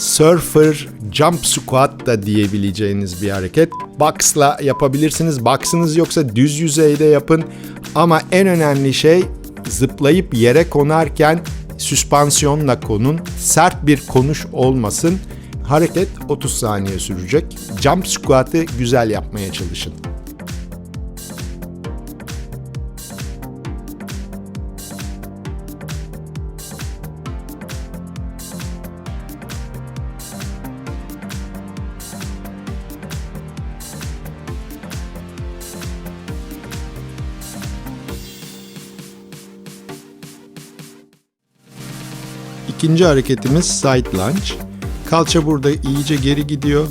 Surfer Jump Squat da diyebileceğiniz bir hareket. Box'la yapabilirsiniz. Box'ınız yoksa düz yüzeyde yapın. Ama en önemli şey zıplayıp yere konarken süspansiyonla konun. Sert bir konuş olmasın. Hareket 30 saniye sürecek. Jump squat'ı güzel yapmaya çalışın. İkinci hareketimiz side lunge. Kalça burada iyice geri gidiyor.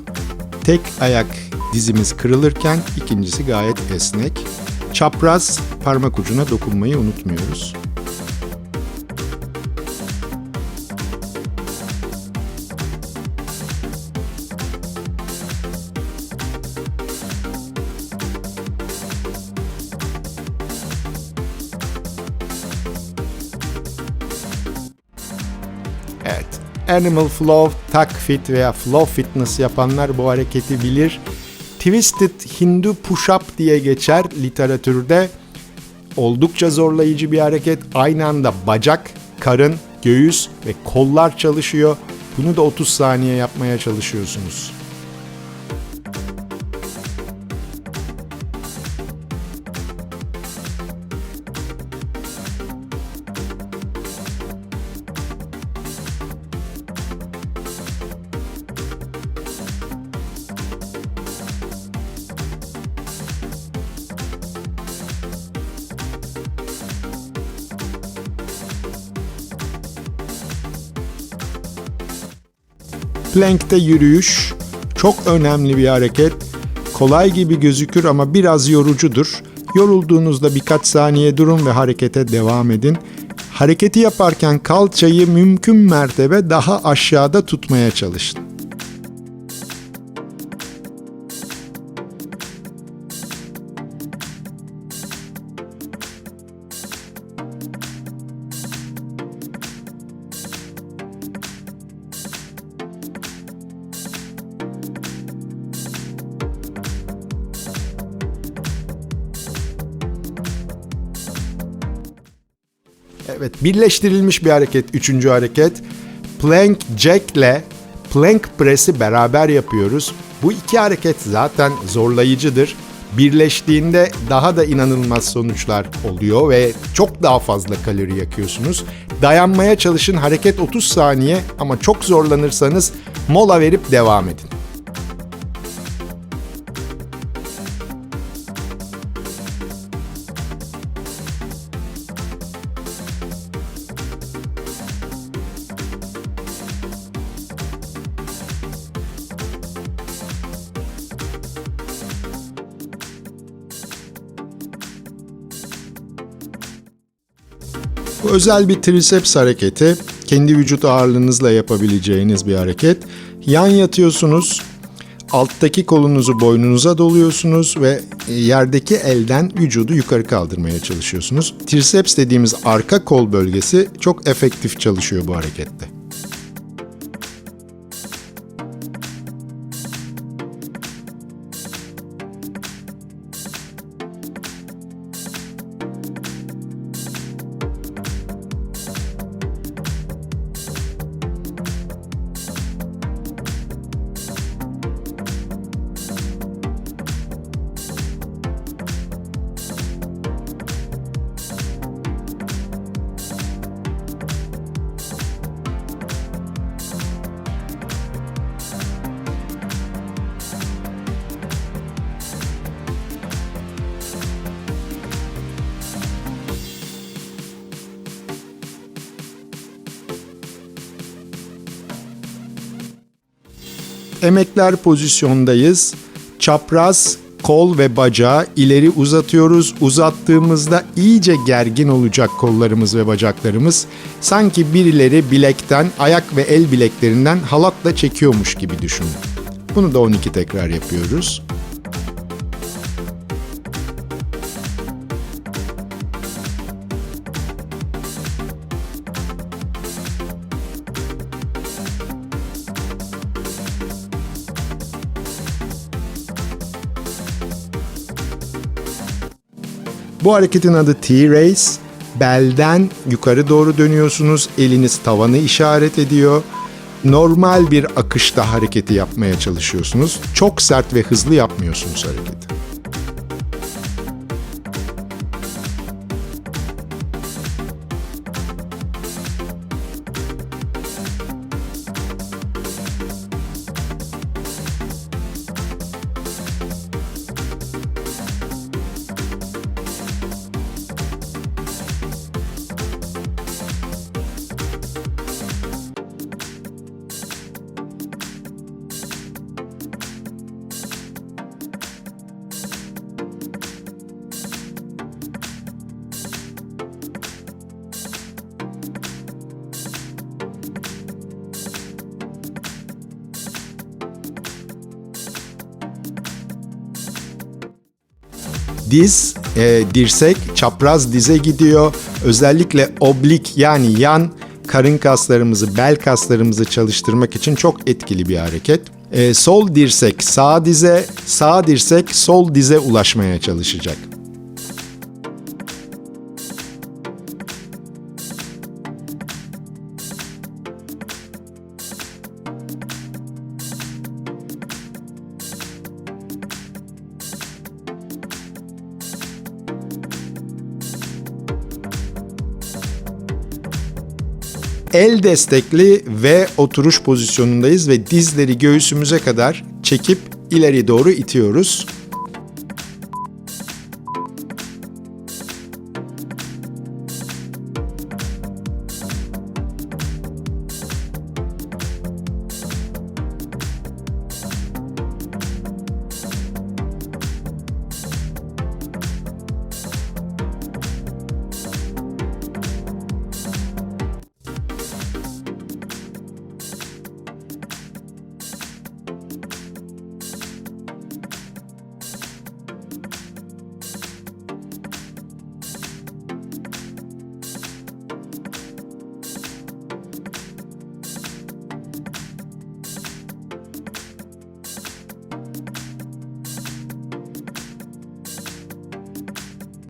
Tek ayak dizimiz kırılırken ikincisi gayet esnek. Çapraz parmak ucuna dokunmayı unutmuyoruz. Evet. Animal Flow, Tuck Fit veya Flow Fitness yapanlar bu hareketi bilir. Twisted Hindu Push-Up diye geçer literatürde. Oldukça zorlayıcı bir hareket. Aynı anda bacak, karın, göğüs ve kollar çalışıyor. Bunu da 30 saniye yapmaya çalışıyorsunuz. Plank'te yürüyüş çok önemli bir hareket. Kolay gibi gözükür ama biraz yorucudur. Yorulduğunuzda birkaç saniye durun ve harekete devam edin. Hareketi yaparken kalçayı mümkün mertebe daha aşağıda tutmaya çalışın. Evet, birleştirilmiş bir hareket. Üçüncü hareket. Plank jack ile plank press'i beraber yapıyoruz. Bu iki hareket zaten zorlayıcıdır. Birleştiğinde daha da inanılmaz sonuçlar oluyor ve çok daha fazla kalori yakıyorsunuz. Dayanmaya çalışın. Hareket 30 saniye ama çok zorlanırsanız mola verip devam edin. Bu özel bir triceps hareketi. Kendi vücut ağırlığınızla yapabileceğiniz bir hareket. Yan yatıyorsunuz. Alttaki kolunuzu boynunuza doluyorsunuz ve yerdeki elden vücudu yukarı kaldırmaya çalışıyorsunuz. Triceps dediğimiz arka kol bölgesi çok efektif çalışıyor bu harekette. Emekler pozisyondayız. Çapraz kol ve bacağı ileri uzatıyoruz. Uzattığımızda iyice gergin olacak kollarımız ve bacaklarımız. Sanki birileri bilekten, ayak ve el bileklerinden halatla çekiyormuş gibi düşünün. Bunu da 12 tekrar yapıyoruz. Bu hareketin adı T-Race. Belden yukarı doğru dönüyorsunuz. Eliniz tavanı işaret ediyor. Normal bir akışta hareketi yapmaya çalışıyorsunuz. Çok sert ve hızlı yapmıyorsunuz hareketi. Diz, e, dirsek, çapraz dize gidiyor. Özellikle oblik yani yan karın kaslarımızı, bel kaslarımızı çalıştırmak için çok etkili bir hareket. E, sol dirsek sağ dize, sağ dirsek sol dize ulaşmaya çalışacak. El destekli ve oturuş pozisyonundayız ve dizleri göğsümüze kadar çekip ileri doğru itiyoruz.